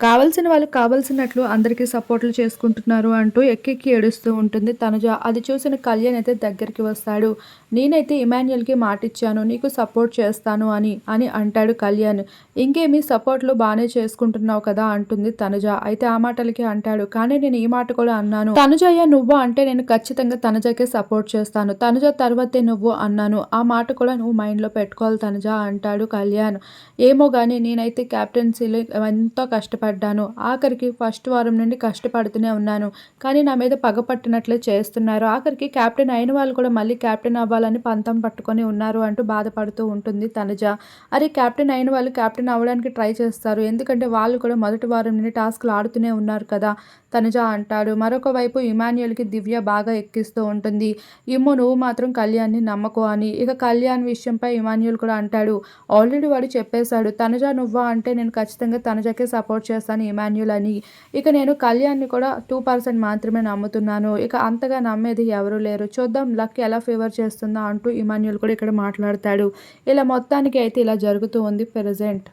కావలసిన వాళ్ళు కావలసినట్లు అందరికీ సపోర్ట్లు చేసుకుంటున్నారు అంటూ ఎక్కెక్కి ఏడుస్తూ ఉంటుంది. తనుజ అది చూసిన కళ్యాణ్ అయితే దగ్గరికి వస్తాడు. నేనైతే ఇమాన్యుయల్కి మాటిచ్చాను. నీకు సపోర్ట్ చేస్తాను అని అని అంటాడు కళ్యాణ్. ఇంకేమి సపోర్ట్లు బాగానే చేసుకుంటున్నావు కదా అంటుంది తనుజ. అయితే ఆ మాటలకి అంటాడు. కానీ నేను ఈ మాట కూడా అన్నాను. తనుజయ్య నువ్వు అంటే నేను ఖచ్చితంగా తనుజకే సపోర్ట్ చేస్తాను. తనుజ తర్వాతే నువ్వు అన్నాను. ఆ మాట కూడా నువ్వు మైండ్లో పెట్టుకోవాలి తనుజ అంటాడు కళ్యాణ్. ఏమో కానీ నేనైతే క్యాప్టెన్సీలో ఎంతో కష్టపడి కష్టపడ్డాను ఆఖరికి ఫస్ట్ వారం నుండి కష్టపడుతూనే ఉన్నాను. కానీ నా మీద పగ పట్టినట్లే చేస్తున్నారు. ఆఖరికి క్యాప్టెన్ అయిన వాళ్ళు కూడా మళ్ళీ క్యాప్టెన్ అవ్వాలని పంతం పట్టుకొని ఉన్నారు అంటూ బాధపడుతూ ఉంటుంది తనుజ. అరే క్యాప్టెన్ అయిన వాళ్ళు క్యాప్టెన్ అవ్వడానికి ట్రై చేస్తారు. ఎందుకంటే వాళ్ళు కూడా మొదటి వారం నుండి టాస్క్లు ఆడుతూనే ఉన్నారు కదా తనుజ అంటాడు. మరొక వైపు ఇమాన్యుయల్కి దివ్య బాగా ఎక్కిస్తూ ఉంటుంది. ఇమ్మో నువ్వు మాత్రం కళ్యాణ్ని నమ్మకు అని. ఇక కళ్యాణ్ విషయంపై ఇమాన్యుల్ కూడా అంటాడు. ఆల్రెడీ వాడు చెప్పేశాడు తనుజ నువ్వా అంటే నేను ఖచ్చితంగా తనుజకే సపోర్ట్ చేస్తాను. చేస్తాను ఇమాన్యుల్ అని. ఇక నేను కళ్యాణ్ని కూడా టూ పర్సెంట్ మాత్రమే నమ్ముతున్నాను. ఇక అంతగా నమ్మేది ఎవరు లేరు. చూద్దాం లక్ ఎలా ఫేవర్ చేస్తుందా అంటూ ఇమాన్యుల్ కూడా ఇక్కడ మాట్లాడతాడు. ఇలా మొత్తానికి అయితే ఇలా జరుగుతూ ఉంది ప్రజెంట్